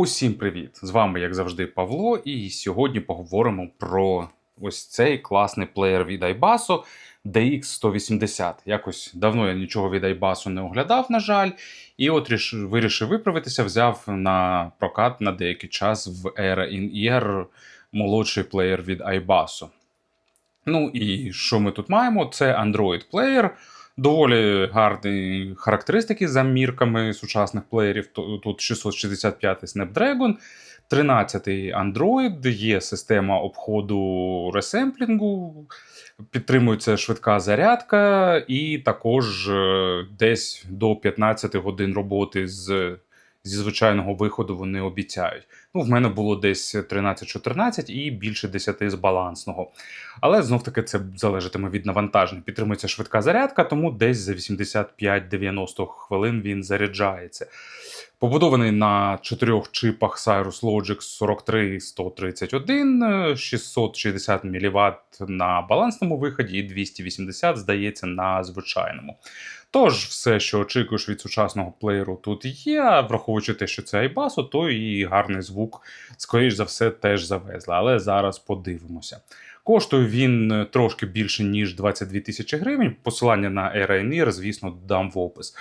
Усім привіт! З вами, як завжди, Павло, і сьогодні поговоримо про ось цей класний плеєр від iBasso DX180. Якось давно я нічого від iBasso не оглядав, на жаль, і от ріш... вирішив виправитися, взяв на прокат на деякий час в Era in Ear молодший плеєр від iBasso. Ну і що ми тут маємо? Це Android плеєр. Доволі гарні характеристики за мірками сучасних плеєрів. Тут 665 Snapdragon, 13 Android, є система обходу ресемплінгу, підтримується швидка зарядка, і також е, десь до 15 годин роботи з, зі звичайного виходу вони обіцяють. Ну, в мене було десь 13-14 і більше 10 з балансного. Але знов таки це залежатиме від навантаження. Підтримується швидка зарядка, тому десь за 85-90 хвилин він заряджається. Побудований на чотирьох чипах Cyrus Logic 43131, е, 660 мВт на балансному виході і 280, здається, на звичайному. Тож, все, що очікуєш від сучасного плеєру, тут є. Враховуючи те, що це Айбасу, то і гарний звук, скоріш за все, теж завезли. Але зараз подивимося. Коштує він е, трошки більше, ніж 22 тисячі гривень. Посилання на Ryanair, звісно, дам в опис.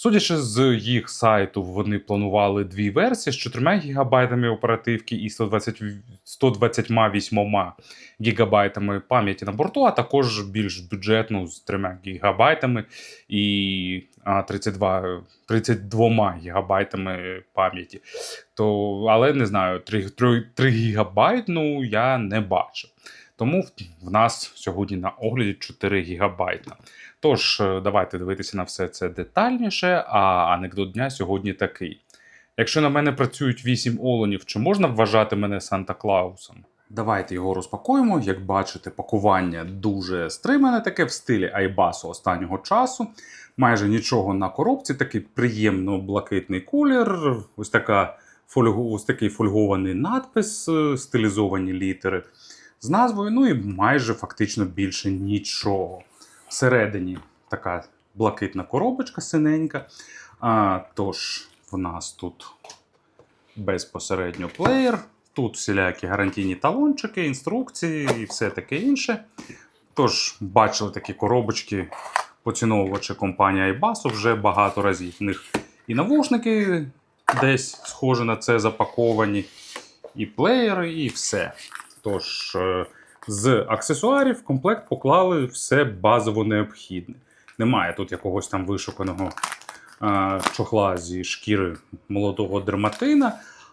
Судячи з їх сайту, вони планували дві версії з 4 ГБ оперативки і 120, 128 ГБ пам'яті на борту, а також більш бюджетну з 3 ГБ і а, 32, 32 ГБ пам'яті. То, але не знаю, 3, 3, 3 ГБ ну, я не бачив. Тому в нас сьогодні на огляді 4 гігабайта. Тож, е, давайте дивитися на все це детальніше, а анекдот дня сьогодні такий. Якщо на мене працюють 8 олонів, чи можна вважати мене Санта Клаусом? Давайте його розпакуємо. Як бачите, пакування дуже стримане, таке в стилі Айбасу останнього часу. Майже нічого на коробці, такий приємно блакитний колір, ось, така фольгу, ось такий фольгований надпис, е, стилізовані літери з назвою, ну і майже фактично більше нічого. Всередині така блакитна коробочка синенька. А, тож, в нас тут безпосередньо плеєр. Тут всілякі гарантійні талончики, інструкції і все таке інше. Тож, бачили такі коробочки поціновувачі компанії iBasso вже багато разів. В них і навушники десь схожі на це запаковані, і плеєри, і все. Тож, е, з аксесуарів в комплект поклали все базово необхідне. Немає тут якогось там вишуканого е, чохла зі шкіри молодого дерматина,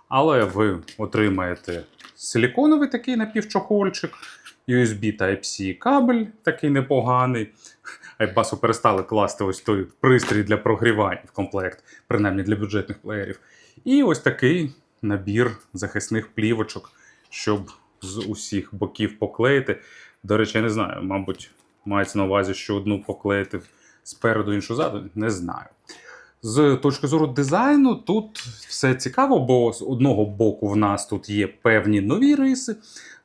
але ви отримаєте силіконовий такий напівчохольчик, USB Type-C кабель такий непоганий. Айбасу перестали класти ось той пристрій для прогрівання в комплект, принаймні для бюджетних плеєрів. І ось такий набір захисних плівочок, щоб з усіх боків поклеїти. До речі, я не знаю, мабуть, мається на увазі, що одну поклеїти спереду, іншу ззаду, не знаю. З точки зору дизайну, тут все цікаво, бо з одного боку в нас тут є певні нові риси,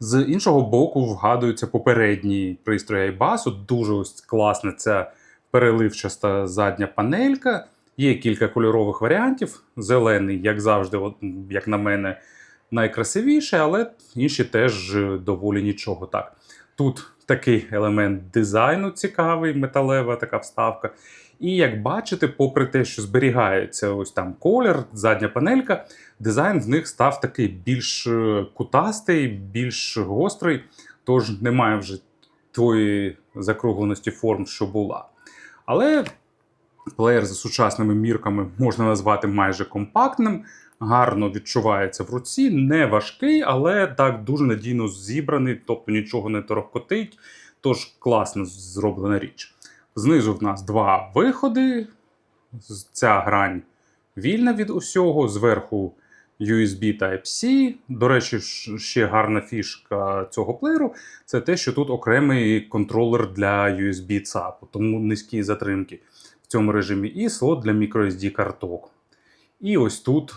з іншого боку, вгадуються попередні пристрої iBasso. Дуже ось класна ця переливчаста задня панелька. Є кілька кольорових варіантів. Зелений, як завжди, як на мене, найкрасивіший, але інші теж е, доволі нічого так. Тут такий елемент дизайну цікавий, металева така вставка. І як бачите, попри те, що зберігається ось там колір, задня панелька, дизайн в них став такий більш е, кутастий, більш гострий, тож немає вже тої закругленості форм, що була. Але плеєр за сучасними мірками можна назвати майже компактним, гарно відчувається в руці, не важкий, але так дуже надійно зібраний, тобто нічого не торохкотить, тож класно зроблена річ. Знизу в нас два виходи. Ця грань вільна від усього. Зверху USB Type-C. До речі, ще гарна фішка цього плеєру це те, що тут окремий контролер для USB ЦАПу, тому низькі затримки в цьому режимі, і слот для microSD карток. І ось тут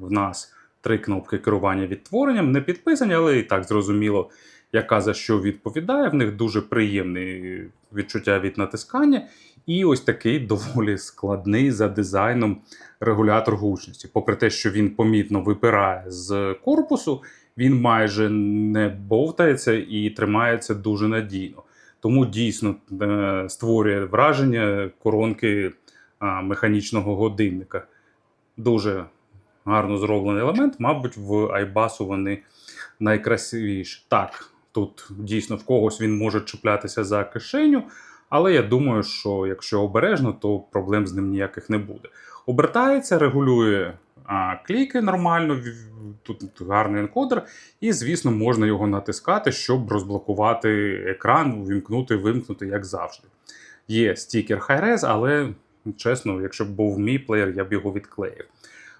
в нас три кнопки керування відтворенням, не підписані, але і так зрозуміло, яка за що відповідає. В них дуже приємне відчуття від натискання. І ось такий доволі складний за дизайном регулятор гучності. Попри те, що він помітно випирає з корпусу, він майже не бовтається і тримається дуже надійно. Тому дійсно е, створює враження коронки механічного годинника. Дуже гарно зроблений елемент. Мабуть, в iBus вони найкрасивіші. Так, тут дійсно в когось він може чіплятися за кишеню, але я думаю, що якщо обережно, то проблем з ним ніяких не буде. Обертається, регулює а, кліки нормально, тут гарний енкодер, і, звісно, можна його натискати, щоб розблокувати екран, увімкнути, вимкнути, як завжди. Є стікер Hi-Res, але чесно, якщо б був мій плеєр, я б його відклеїв.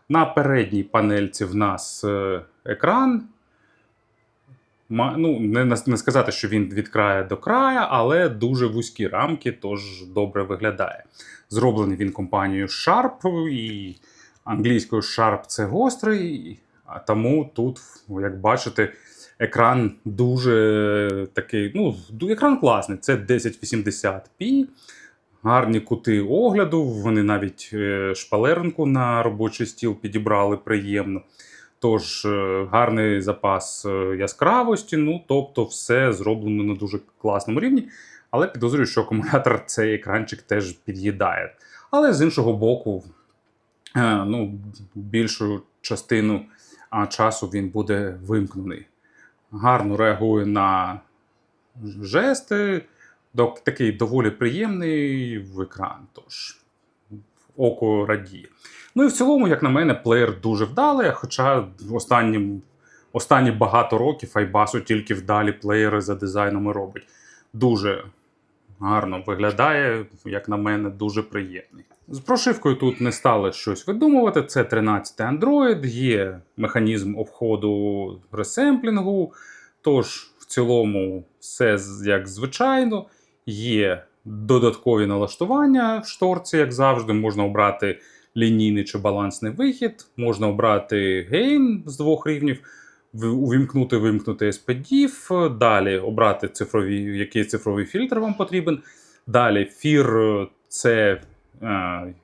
На передній панельці в нас е, екран. Ну, не, сказати, що він від краю до края, але дуже вузькі рамки, тож добре виглядає. Зроблений він компанією Sharp, і англійською Sharp це гострий, а тому тут, як бачите, екран дуже такий. Ну, екран класний. Це 1080p, гарні кути огляду. Вони навіть е, шпалеринку на робочий стіл підібрали приємно. Тож е, гарний запас е, яскравості, ну тобто, все зроблено на дуже класному рівні. Але підозрюю, що акумулятор цей екранчик теж під'їдає. Але з іншого боку, ну, більшу частину часу він буде вимкнений. Гарно реагує на жести, такий доволі приємний в екран. Тож око радіє. Ну і в цілому, як на мене, плеєр дуже вдалий, хоча останні, останні багато років Айбасу тільки вдалі плеєри за дизайном і робить. Дуже гарно виглядає, як на мене, дуже приємний. З прошивкою тут не стали щось видумувати. Це 13 Android, є механізм обходу ресемплінгу. Тож, в цілому, все як звичайно. Є додаткові налаштування в шторці, як завжди. Можна обрати лінійний чи балансний вихід, можна обрати гейн з двох рівнів, увімкнути, вимкнути SPDIF, далі обрати цифрові, який цифровий фільтр вам потрібен. Далі фір це е,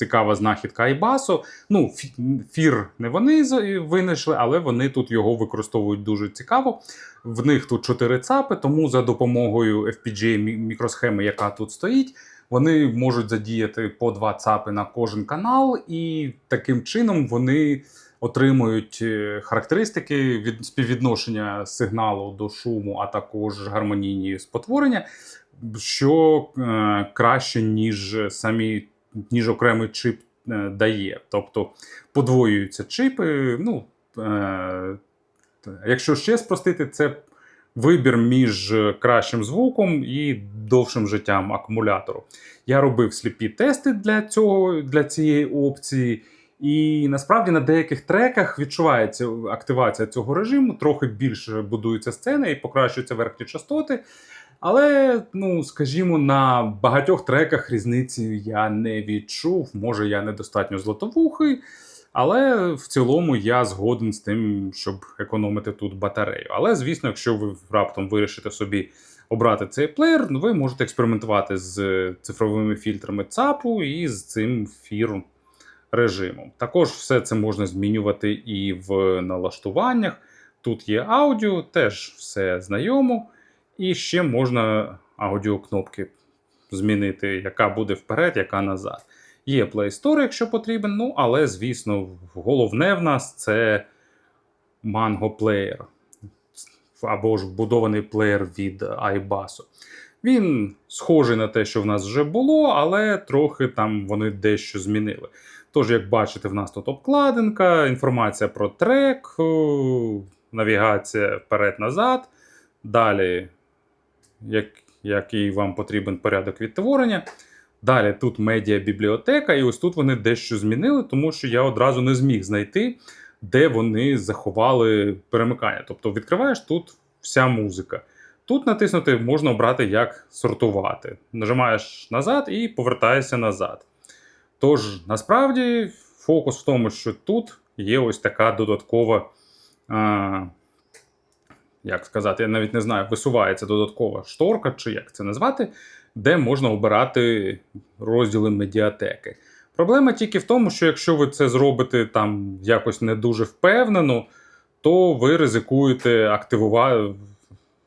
цікава знахідка Айбасу. Ну, фі- фір не вони винайшли, але вони тут його використовують дуже цікаво. В них тут чотири цапи, тому за допомогою FPGA мікросхеми, яка тут стоїть, вони можуть задіяти по два цапи на кожен канал, і таким чином вони отримують е, характеристики від співвідношення сигналу до шуму, а також гармонійні спотворення, що е, краще, ніж самі ніж окремий чип е, дає. Тобто подвоюються чипи. Ну, е, якщо ще спростити, це вибір між кращим звуком і довшим життям акумулятору. Я робив сліпі тести для, цього, для цієї опції. І насправді на деяких треках відчувається активація цього режиму, трохи більше будується сцена і покращуються верхні частоти. Але, ну, скажімо, на багатьох треках різниці я не відчув. Може, я недостатньо златовухий, але в цілому я згоден з тим, щоб економити тут батарею. Але, звісно, якщо ви раптом вирішите собі обрати цей плеєр, ви можете експериментувати з цифровими фільтрами ЦАПу і з цим фір режимом. Також все це можна змінювати і в налаштуваннях. Тут є аудіо, теж все знайомо. І ще можна аудіокнопки змінити, яка буде вперед, яка назад. Є Play Store, якщо потрібен, ну але, звісно, головне в нас це Mango Player або ж вбудований плеєр від iBus. Він схожий на те, що в нас вже було, але трохи там вони дещо змінили. Тож, як бачите, в нас тут обкладинка, інформація про трек, навігація вперед-назад. Далі, як, який вам потрібен порядок відтворення. Далі тут медіабібліотека, і ось тут вони дещо змінили, тому що я одразу не зміг знайти, де вони заховали перемикання. Тобто відкриваєш тут вся музика. Тут натиснути можна обрати, як сортувати. Нажимаєш назад і повертаєшся назад. Тож, насправді, фокус в тому, що тут є ось така додаткова. Як сказати, я навіть не знаю, висувається додаткова шторка, чи як це назвати, де можна обирати розділи медіатеки. Проблема тільки в тому, що якщо ви це зробите там якось не дуже впевнено, то ви ризикуєте активувати,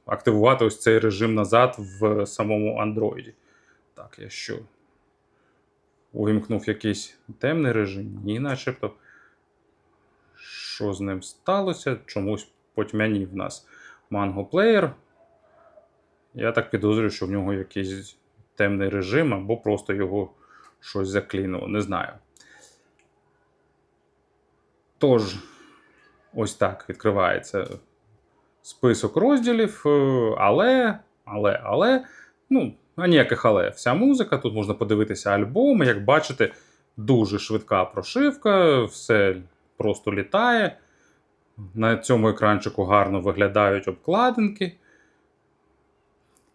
активувати ось цей режим назад в самому Android. Так, я що? Увімкнув якийсь темний режим? Ні, начебто. Що з ним сталося? Чомусь потьмянів в нас Mango Player. Я так підозрюю, що в нього якийсь темний режим, або просто його щось заклінуло. Не знаю. Тож, ось так відкривається список розділів, е, але, але, але, ну, а ніяких але. Вся музика, тут можна подивитися альбоми. Як бачите, дуже швидка прошивка, все просто літає. На цьому екранчику гарно виглядають обкладинки.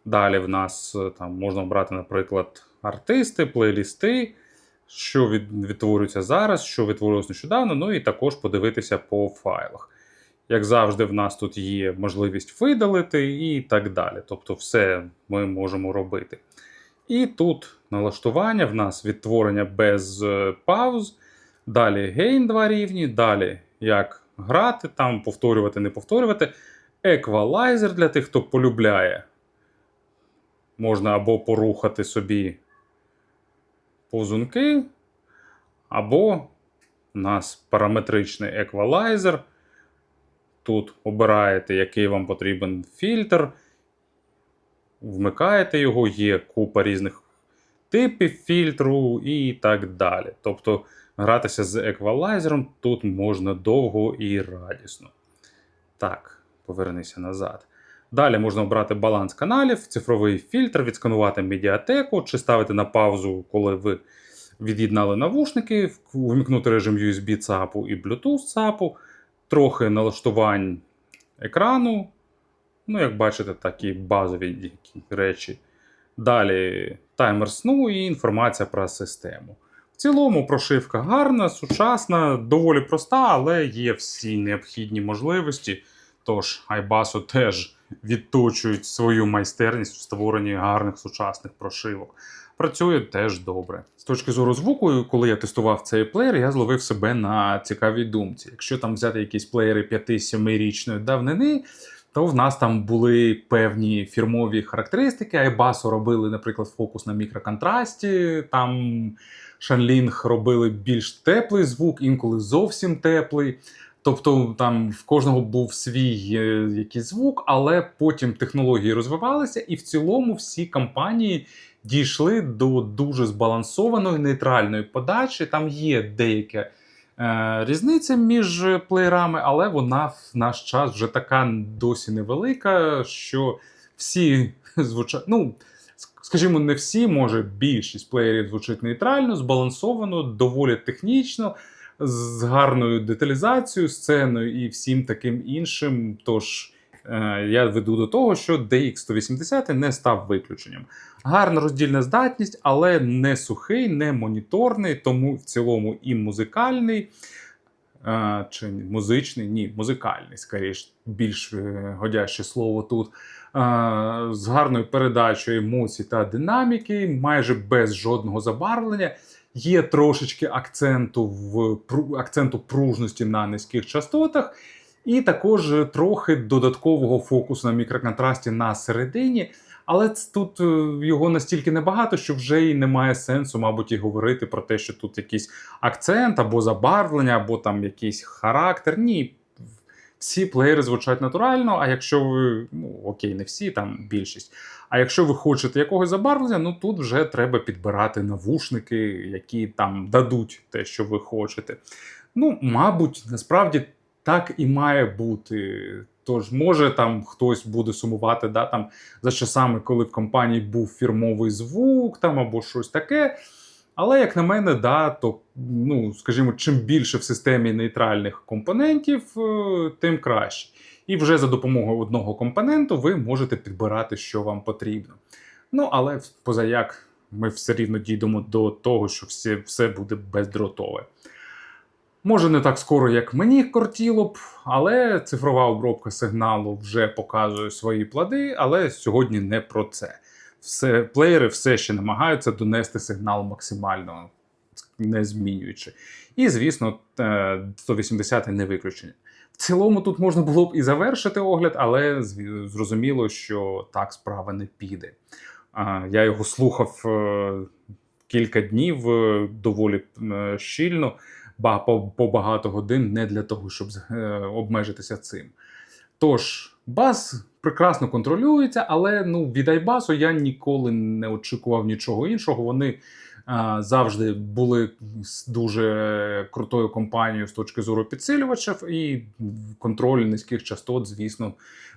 Далі в нас е, там можна обрати, наприклад, артисти, плейлісти, що від, відтворюється зараз, що відтворилось нещодавно, ну і також подивитися по файлах. Як завжди, в нас тут є можливість видалити і так далі. Тобто, все ми можемо робити. І тут налаштування в нас відтворення без е, пауз. Далі гейн 2 рівні, далі як грати, там повторювати, не повторювати. Еквалайзер для тих, хто полюбляє. Можна або порухати собі позунки, або у нас параметричний еквалайзер. Тут обираєте, який вам потрібен фільтр, вмикаєте його, є купа різних типів фільтру і так далі. Тобто гратися з еквалайзером тут можна довго і радісно. Так, повернися назад. Далі можна обрати баланс каналів, цифровий фільтр, відсканувати медіатеку, чи ставити на паузу, коли ви від'єднали навушники, вимкнути режим USB ЦАПу і Bluetooth ЦАПу, трохи налаштувань екрану. Ну, як бачите, такі базові речі. Далі таймер сну і інформація про систему. Цілому прошивка гарна, сучасна, доволі проста, але є всі необхідні можливості. Тож iBasso теж відточують свою майстерність в створенні гарних сучасних прошивок. Працює теж добре. З точки зору звуку, коли я тестував цей плеєр, я зловив себе на цікавій думці. Якщо там взяти якісь плеєри 5-7 річної давнини, то в нас там були певні фірмові характеристики. iBasso робили, наприклад, фокус на мікроконтрасті. Там Shanling робили більш теплий звук, інколи зовсім теплий. Тобто там в кожного був свій е, якийсь звук, але потім технології розвивалися, і в цілому всі компанії дійшли до дуже збалансованої нейтральної подачі. Там є деяка е, різниця між плеєрами, але вона в наш час вже така досі невелика, що всі звучать. Ну, скажімо, не всі, може більшість плеєрів звучить нейтрально, збалансовано, доволі технічно з гарною деталізацією, сценою і всім таким іншим. Тож е, я веду до того, що DX180 не став виключенням. Гарна роздільна здатність, але не сухий, не моніторний, тому в цілому і музикальний. е, Чи музичний? Ні, музикальний, скоріш, більш е, годяще слово тут. Е, З гарною передачею емоцій та динаміки, майже без жодного забарвлення. Є трошечки акценту в акценту пружності на низьких частотах, і також трохи додаткового фокусу на мікроконтрасті на середині. Але тут е, його настільки небагато, що вже й немає сенсу, мабуть, і говорити про те, що тут якийсь акцент або забарвлення, або там якийсь характер. Ні. Всі плеєри звучать натурально, а якщо ви, ну окей, не всі, там більшість. А якщо ви хочете якогось забарвлення, ну тут вже треба підбирати навушники, які там дадуть те, що ви хочете. Ну, мабуть, насправді так і має бути. Тож, може, там хтось буде сумувати да, там, за часами, коли в компанії був фірмовий звук там, або щось таке. Але, як на мене, да, то, ну, скажімо, чим більше в системі нейтральних компонентів, е, тим краще. І вже за допомогою одного компоненту ви можете підбирати, що вам потрібно. Ну, але позаяк ми все рівно дійдемо до того, що все, все буде бездротове. Може, не так скоро, як мені кортіло б, але цифрова обробка сигналу вже показує свої плоди, але сьогодні не про це. Все, плеєри все ще намагаються донести сигнал максимально не змінюючи. І, звісно, е, 180 не виключення. В цілому тут можна було б і завершити огляд, але зрозуміло, що так справа не піде. Я його слухав е, кілька днів е, доволі е, щільно, по, багато годин, не для того, щоб е, обмежитися цим. Тож, бас прекрасно контролюється, але ну, від Айбасу я ніколи не очікував нічого іншого. Вони а, завжди були дуже крутою компанією з точки зору підсилювачів, і контроль низьких частот, звісно,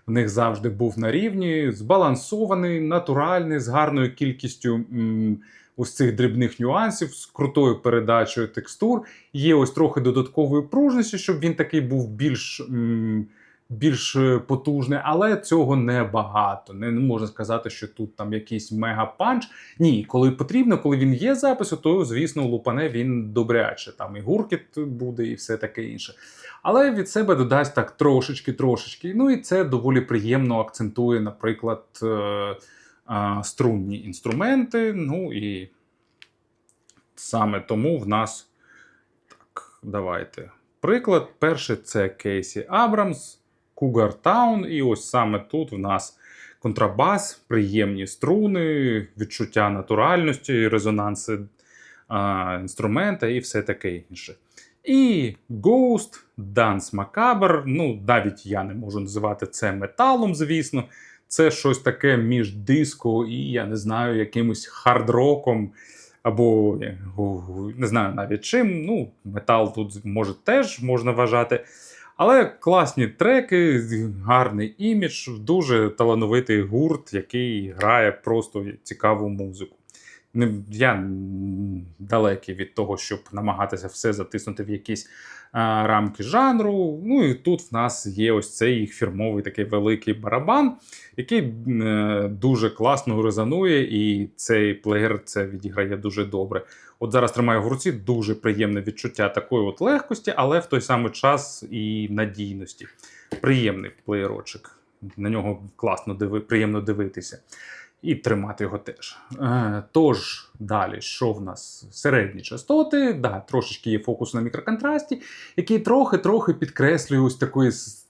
в них завжди був на рівні, збалансований, натуральний, з гарною кількістю. м, Ось цих дрібних нюансів з крутою передачею текстур. Є ось трохи додаткової пружності, щоб він такий був більш, м, більш е, потужний, але цього небагато. Не, не можна сказати, що тут там якийсь мега-панч. Ні, коли потрібно, коли він є запису, то звісно лупане він добряче. Там і гуркіт буде, і все таке інше. Але від себе додасть так трошечки-трошечки. Ну і це доволі приємно акцентує, наприклад, е, е, струнні інструменти. Ну і саме тому в нас так, давайте. Приклад. Перший це Кейсі Абрамс, Cougar Town, і ось саме тут в нас контрабас, приємні струни, відчуття натуральності, резонанси а, інструмента і все таке інше. І Ghost, Dance Macabre, ну навіть я не можу називати це металом, звісно. Це щось таке між диско і, я не знаю, якимось хард-роком, або е, не знаю навіть чим. Ну, метал тут може теж можна вважати. Але класні треки, гарний імідж, дуже талановитий гурт, який грає просто цікаву музику. Не, я далекий від того, щоб намагатися все затиснути в якісь а, рамки жанру. Ну і тут в нас є ось цей їх фірмовий такий великий барабан, який е, дуже класно резонує, і цей плеєр це відіграє дуже добре. От зараз тримаю в руці дуже приємне відчуття такої от легкості, але в той самий час і надійності. Приємний плеєрочок. На нього класно диви, приємно дивитися. І тримати його теж. Е, тож, далі, що в нас? Середні частоти, да, трошечки є фокус на мікроконтрасті, який трохи-трохи підкреслює ось м,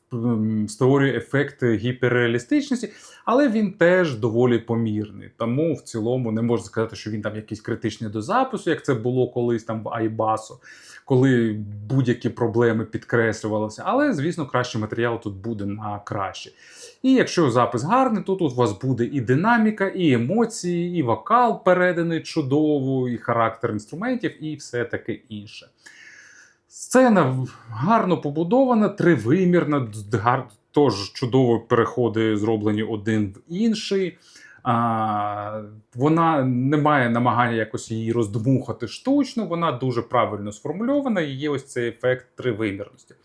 створює ефект гіперреалістичності, але він теж доволі помірний. Тому в цілому не можна сказати, що він там якийсь критичний до запису, як це було колись там в Айбасу, коли будь-які проблеми підкреслювалися. Але, звісно, кращий матеріал тут буде на краще. І якщо запис гарний, то тут у вас буде і динаміка, і емоції, і вокал переданий чудово, і характер інструментів, і все таке інше. Сцена гарно побудована, тривимірна, гар- тож чудово переходи зроблені один в інший. А, вона не має намагання якось її роздмухати штучно, вона дуже правильно сформульована і є ось цей ефект тривимірності.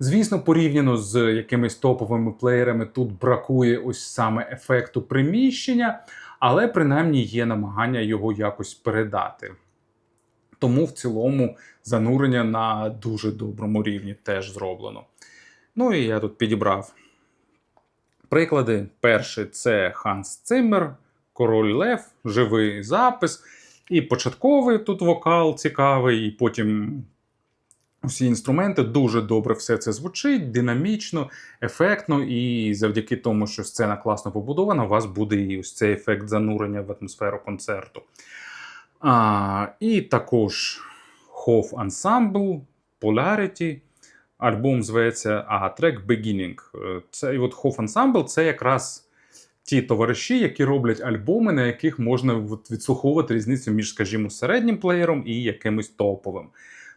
Звісно, порівняно з якимись топовими плеєрами, тут бракує ось саме ефекту приміщення, але принаймні є намагання його якось передати. Тому в цілому занурення на дуже доброму рівні теж зроблено. Ну і я тут підібрав приклади. Перший це Ханс Циммер, Король Лев, живий запис. І початковий тут вокал цікавий, і потім усі інструменти дуже добре все це звучить, динамічно, ефектно, і завдяки тому, що сцена класно побудована, у вас буде і ось цей ефект занурення в атмосферу концерту. А, і також Hof Ensemble, Polarity. Альбом зветься, а трек Beginning. Е, Це і от Hof Ensemble це якраз ті товариші, які роблять альбоми, на яких можна відслуховувати різницю між, скажімо, середнім плеєром і якимось топовим.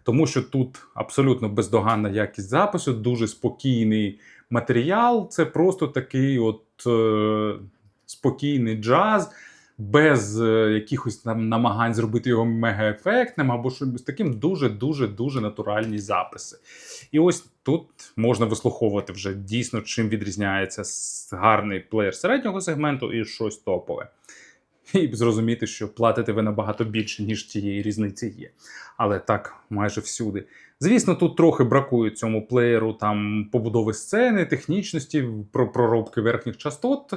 Тому що тут абсолютно бездоганна якість запису, дуже спокійний матеріал. Це просто такий от е, спокійний джаз, без е, якихось там намагань зробити його мегаефектним, або щось таким дуже-дуже дуже натуральні записи. І ось тут можна вислуховувати вже дійсно, чим відрізняється гарний плеєр середнього сегменту і щось топове. і зрозуміти, що платите ви набагато більше, ніж тієї різниці є. Але так майже всюди. Звісно, тут трохи бракує цьому плеєру там побудови сцени, технічності, про проробки верхніх частот,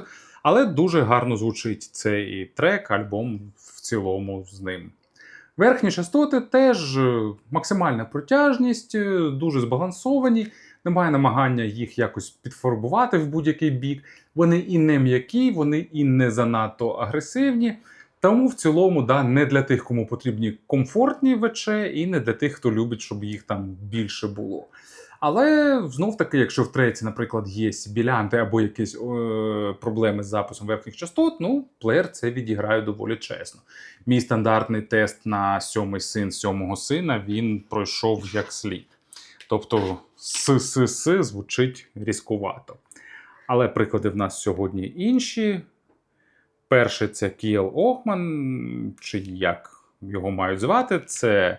але дуже гарно звучить цей трек, альбом в цілому з ним. Верхні частоти теж е, максимальна протяжність, е, дуже збалансовані, немає намагання їх якось підфарбувати в будь-який бік. Вони і не м'які, вони і не занадто агресивні. Тому в цілому, да, не для тих, кому потрібні комфортні ВЧ, і не для тих, хто любить, щоб їх там більше було. Але знов таки, якщо в треці, наприклад, є сібілянти або якісь е, проблеми з записом верхніх частот, ну, плеєр це відіграє доволі чесно. Мій стандартний тест на сьомий син сьомого сина він пройшов як слід. Тобто с-с-с звучить різкувато. Але приклади в нас сьогодні інші. Перший це Кіел Охман, чи як його мають звати. Це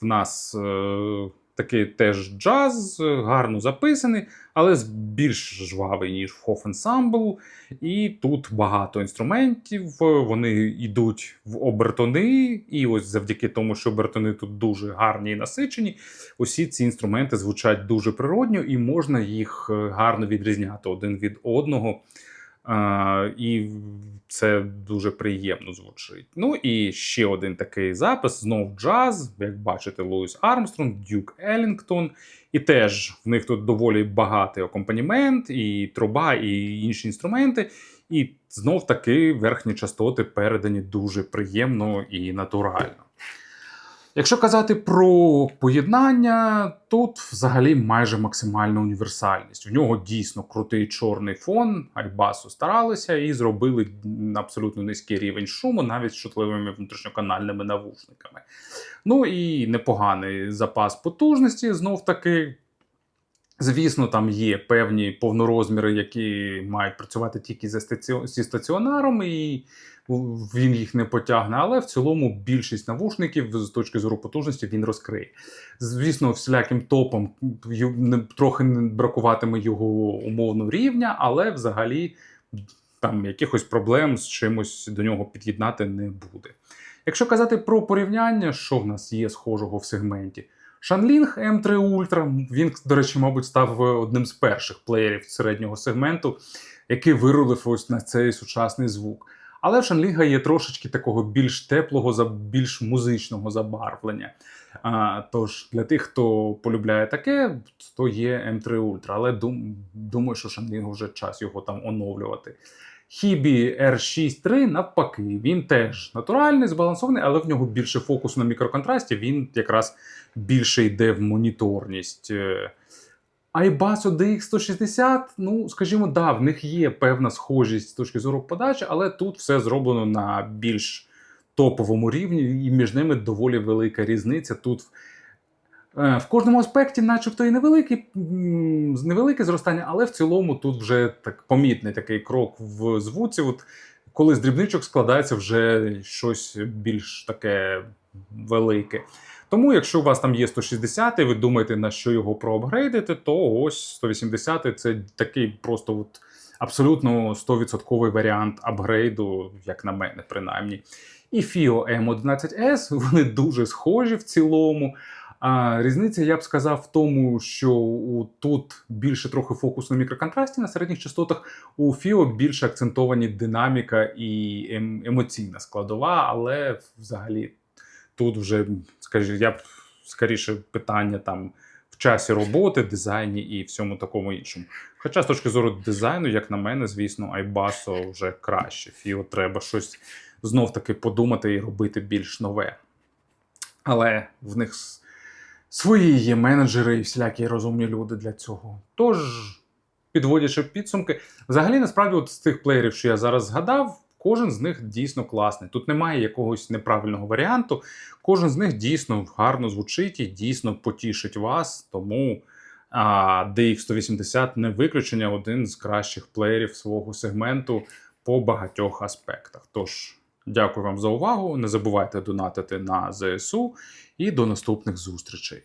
в нас е, такий теж джаз, гарно записаний, але більш жвавий, ніж Ensemble. І тут багато інструментів, вони йдуть в обертони, і ось завдяки тому, що обертони тут дуже гарні і насичені, усі ці інструменти звучать дуже природньо, і можна їх е, гарно відрізняти один від одного. І це дуже приємно звучить. Ну і ще один такий запис: знов джаз, як бачите, Луїс Армстронг, Дюк Елінгтон. І теж в них тут доволі багатий акомпанімент, і труба, і інші інструменти. І знов таки верхні частоти передані дуже приємно і натурально. Якщо казати про поєднання, тут взагалі майже максимальна універсальність. У нього дійсно крутий чорний фон, Айбасу старалися і зробили абсолютно низький рівень шуму, навіть з чутливими внутрішньоканальними навушниками. Ну і непоганий запас потужності знов таки. Звісно, там є певні повнорозміри, які мають працювати тільки зі стаціонаром, і він їх не потягне. Але в цілому більшість навушників з точки зору потужності він розкриє. Звісно, всіляким топом трохи не бракуватиме його умовно рівня, але взагалі там якихось проблем з чимось до нього під'єднати не буде. Якщо казати про порівняння, що в нас є схожого в сегменті. Shanling M3 Ultra, він, до речі, мабуть, став одним з перших плеєрів середнього сегменту, який вирулив ось на цей сучасний звук. Але в Shanling є трошечки такого більш теплого, більш музичного забарвлення. А, тож для тих, хто полюбляє таке, то є M3 Ultra. Але дум, думаю, що Shanling вже час його там оновлювати. Хібі R6.3 навпаки, він теж натуральний, збалансований, але в нього більше фокусу на мікроконтрасті, він якраз більше йде в моніторність. Е, iBasso DX160, ну, скажімо, да, в них є певна схожість з точки зору подачі, але тут все зроблено на більш топовому рівні, і між ними доволі велика різниця. Тут е, в кожному аспекті, начебто, і невелике, невелике зростання, але в цілому тут вже так помітний такий крок в звуці. От коли з дрібничок складається вже щось більш таке велике. Тому, якщо у вас там є 160, і ви думаєте, на що його проапгрейдити, то ось 180 це такий просто от абсолютно 100% варіант апгрейду, як на мене, принаймні. І FIO M11S, вони дуже схожі в цілому. А різниця, я б сказав, в тому, що тут більше трохи фокус на мікроконтрасті на середніх частотах, у FIO більше акцентовані динаміка і ем, емоційна складова, але взагалі тут вже, скажімо, я б скоріше питання там в часі роботи, дизайні і всьому такому іншому. Хоча з точки зору дизайну, як на мене, звісно, Айбасо вже краще. Фіо треба щось знов таки подумати і робити більш нове. Але в них свої є менеджери і всілякі розумні люди для цього. Тож, підводячи підсумки, взагалі, насправді, от з тих плеєрів, що я зараз згадав, кожен з них дійсно класний. Тут немає якогось неправильного варіанту. Кожен з них дійсно гарно звучить і дійсно потішить вас. Тому а, DX180 не виключення, один з кращих плеєрів свого сегменту по багатьох аспектах. Тож, дякую вам за увагу. Не забувайте донатити на ЗСУ і до наступних зустрічей.